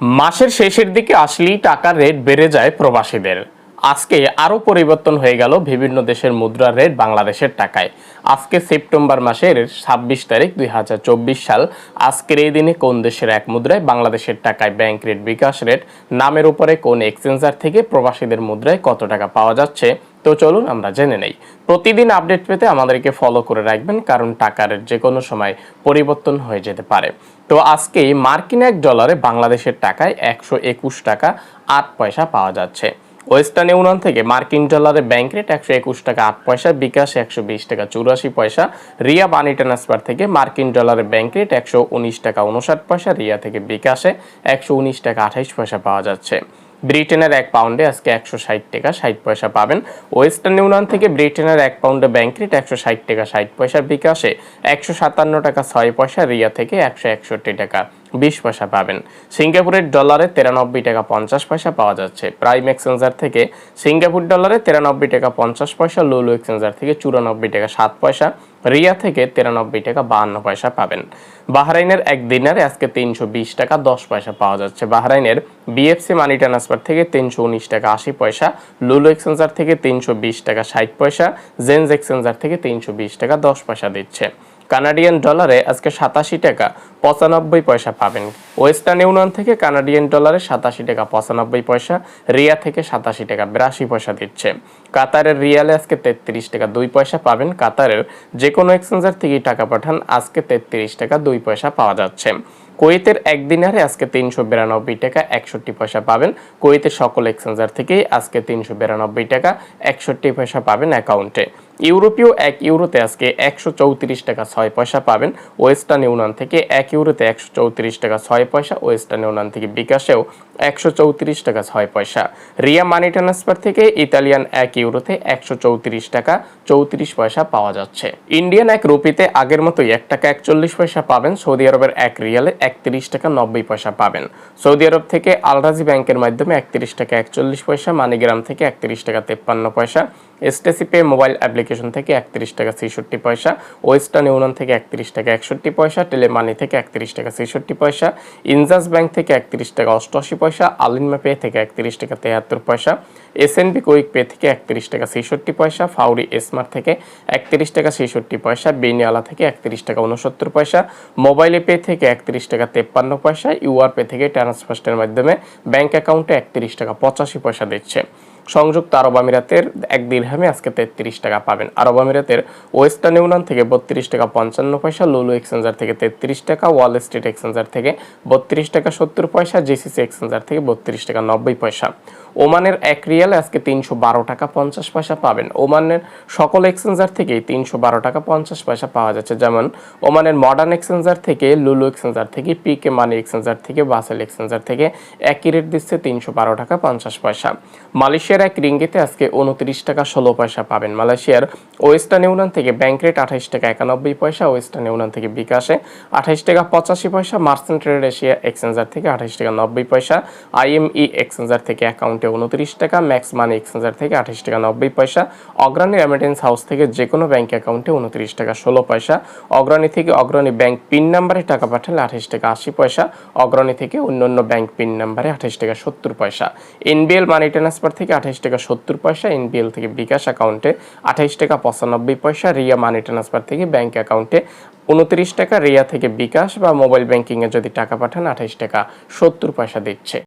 মাসের শেষের দিকে আসলেই টাকার রেট বেড়ে যায় প্রবাসীদের। আজকে আরও পরিবর্তন হয়ে গেল বিভিন্ন দেশের মুদ্রার রেট বাংলাদেশের টাকায়। আজকে সেপ্টেম্বর মাসের ছাব্বিশ তারিখ দুই হাজার চব্বিশ সাল। আজকের এই দিনে কোন দেশের এক মুদ্রায় বাংলাদেশের টাকায় ব্যাংক রেট, বিকাশ রেট, নামের উপরে কোন এক্সচেঞ্জার থেকে প্রবাসীদের মুদ্রায় কত টাকা পাওয়া যাচ্ছে তো চলুন আমরা জেনে নেই। প্রতিদিন আপডেট পেতে আমাদেরকে ফলো করে রাখবেন, কারণ টাকার যে কোনো সময় পরিবর্তন হয়ে যেতে পারে। তো আজকে মার্কিন এক ডলারে বাংলাদেশের টাকায় একশো একুশ টাকা আট পয়সা পাওয়া যাচ্ছে। ওয়েস্টার্ন ইউনিয়ন থেকে মার্কিন ডলারে ব্যাংক রেট একশো একুশ টাকা আট পয়সা, বিকাশ একশো বিশ টাকা চুরাশি পয়সা, রিয়া বানি ট্রান্সফার থেকে মার্কিন ডলারে ব্যাংক রেট একশো উনিশ টাকা উনষাট পয়সা, রিয়া থেকে বিকাশে একশো উনিশ টাকা আঠাইশ পয়সা পাওয়া যাচ্ছে। ব্রিটেনের এক পাউন্ডে আজকে একশো ষাট টাকা ষাট পয়সা পাবেন। ওয়েস্টার্ন ইউনিয়ন থেকে ব্রিটেনের এক পাউন্ডে ব্যাংক রেট একশো ষাট টাকা ষাট পয়সা বিকাশে একশো সাতান্ন টাকা ছয় পয়সা রিয়া থেকে একশো একষট্টি টাকা। বিশ পয়সা পাবেন। সিঙ্গাপুরের ডলারে তেরানব্বই টাকা পঞ্চাশ পয়সা পাওয়া যাচ্ছে। প্রাইম এক্সচেঞ্জার থেকে সিঙ্গাপুর ডলারে তেরানব্বই টাকা পঞ্চাশ পয়সা, লুলু এক্সচেঞ্জার থেকে চুরানব্বই টাকা সাত পয়সা, রিয়া থেকে তেরানব্বই টাকা বাহান্ন পয়সা পাবেন। বাহরাইনের এক দিনারে আজকে তিনশো বিশ টাকা দশ পয়সা পাওয়া যাচ্ছে। বাহরাইনের বিএফসি মানি ট্রান্সফার থেকে তিনশো উনিশ টাকা আশি পয়সা, লুলু এক্সচেঞ্জার থেকে তিনশো বিশ টাকা ষাট পয়সা জেন্স এক্সচেঞ্জার থেকে তিনশো বিশ টাকা দশ পয়সা দিচ্ছে। কানাডিয়ান ডলারে আজকে সাতাশি টাকা পঁচানব্বই পয়সা পাবেন। ওয়েস্টার্ন ইউনিয়ন থেকে কানাডিয়ান ডলারে সাতাশি টাকা পঁচানব্বই পয়সা, রিয়া থেকে সাতাশি টাকা বিরাশি পয়সা দিচ্ছে। কাতারের রিয়ালে আজকে তেত্রিশ টাকা দুই পয়সা পাবেন। কাতারের যে কোনো এক্সচেঞ্জার থেকেই টাকা পাঠান, আজকে তেত্রিশ টাকা দুই পয়সা পাওয়া যাচ্ছে। কুয়েতের একদিনারে আজকে তিনশো বিরানব্বই টাকা একষট্টি পয়সা পাবেন। কুয়েতের সকল এক্সচেঞ্জার থেকেই আজকে তিনশো বিরানব্বই টাকা একষট্টি পয়সা পাবেন অ্যাকাউন্টে। ইউরোপীয় এক ইউরোতে আজকে একশো চৌত্রিশ টাকা ছয় পয়সা পাবেন, ওয়েস্টার্ন ইউনিয়ন থেকে এক ইউরোতে একশো চৌত্রিশ টাকা ছয় পয়সা, ওয়েস্টার্ন ইউনিয়ন থেকে বিকাশেও একশো চৌত্রিশ টাকা ছয় পয়সা। রিয়া মানি ট্রান্সফার থেকে ইতালিয়ান এক ইউরোতে একশো চৌত্রিশ টাকা চৌত্রিশ পয়সা পাওয়া যাচ্ছে। ইন্ডিয়ান এক রুপিতে আগের মতোই এক টাকা একচল্লিশ পয়সা পাবেন, সৌদি আরবের এক রিয়ালে একত্রিশ টাকা নব্বই পয়সা পাবেন। সৌদি আরব থেকে আলরাজি ব্যাংকের মাধ্যমে একত্রিশ টাকা একচল্লিশ পয়সা, মানিগ্রাম থেকে একত্রিশ টাকা তেপ্পান্ন পয়সা এসটিসি পে মোবাইল অ্যাপ্লিকেশন থেকে একত্রিশ টাকা ছেষট্টি পয়সা ওয়েস্টার্ন ইউনিয়ন থেকে একত্রিশ টাকা একষট্টি পয়সা টেলেমানি থেকে একত্রিশ টাকা ছেষট্টি পয়সা ইনজাস ব্যাংক থেকে একত্রিশ টাকা অষ্টআশি পয়সা আলিনমা পে থেকে একত্রিশ টাকা তেহাত্তর পয়সা এসএনবি কুইক পে থেকে একত্রিশ টাকা ছেষট্টি পয়সা ফাউরি স্মার্ট থেকে একত্রিশ টাকা ছেষট্টি পয়সা বেনিয়ালা থেকে একত্রিশ টাকা উনসত্তর পয়সা মোবাইলে পে থেকে একত্রিশ টাকা তেপ্পান্ন পয়সা ইউআর পে থেকে ট্রান্সফার্স্টের মাধ্যমে ব্যাংক অ্যাকাউন্টে একত্রিশ টাকা পঁচাশি পয়সা দিচ্ছে সংযুক্ত আরব আমিরাতের এক দিরহামে আজকে তেত্রিশ টাকা পাবেন। আরব আমিরাতের ওয়েস্টার্ন ইউনিয়ন থেকে বত্রিশ টাকা পঞ্চান্ন পয়সা, লুলু এক্সচেঞ্জার থেকে তেত্রিশ টাকা, ওয়াল স্ট্রিট এক্সচেঞ্জার থেকে বত্রিশ টাকা সত্তর পয়সা, জিসিসি এক্সচেঞ্জার থেকে বত্রিশ টাকা নব্বই পয়সা। ওমানের এক রিয়ালে আজকে তিনশো বারো টাকা পঞ্চাশ পয়সা পাবেন। ওমানের সকল এক্সচেঞ্জার থেকেই তিনশো বারো টাকা পঞ্চাশ পয়সা পাওয়া যাচ্ছে। যেমন ওমানের মডার্ন এক্সচেঞ্জার থেকে লুলু এক্সচেঞ্জার থেকে পিকে মানি এক্সচেঞ্জার থেকে বাসেল এক্সচেঞ্জার থেকে একই রেট দিচ্ছে তিনশো বারো টাকা পঞ্চাশ পয়সা। মালয়েশিয়ার এক রিঙ্গিতে আজকে উনত্রিশ টাকা ষোলো পয়সা পাবেন। মালয়েশিয়ার ওয়েস্টার্ন ইউনিয়ন থেকে ব্যাংক রেট আঠাইশ টাকা একানব্বই পয়সা, ওয়েস্টার্ন ইউনিয়ন থেকে বিকাশে আঠাইশ টাকা পঁচাশি পয়সা, মার্চেন্ট ট্রেড এশিয়া এক্সচেঞ্জার থেকে আঠাইশ টাকা নব্বই পয়সা আইএমই এক্সচেঞ্জার থেকে অ্যাকাউন্টে উনত্রিশ টাকা, ম্যাক্স মানি এক্সচেঞ্জার থেকে আঠাশ টাকা নব্বই পয়সা, অগ্রণী রেমিটেন্স হাউস থেকে যে কোনো ব্যাংক অ্যাকাউন্টে উনত্রিশ টাকা ষোলো পয়সা, অগ্রণী থেকে অগ্রণী ব্যাংক পিন নাম্বারে টাকা পাঠালে আঠাশ টাকা আশি পয়সা, অগ্রণী থেকে অন্য অন্য ব্যাংক পিন নাম্বারে আঠাশ টাকা সত্তর পয়সা। এনবিএল মানি ট্রান্সফার থেকে আঠাশ টাকা সত্তর পয়সা এনবিএল থেকে বিকাশ অ্যাকাউন্টে আঠাশ টাকা পঁচানব্বই পয়সা, রিয়া মানি ট্রান্সফার থেকে ব্যাংক অ্যাকাউন্টে উনত্রিশ টাকা, রিয়া থেকে বিকাশ বা মোবাইল ব্যাংকিংয়ে যদি টাকা পাঠান আঠাইশ টাকা সত্তর পয়সা দিচ্ছে।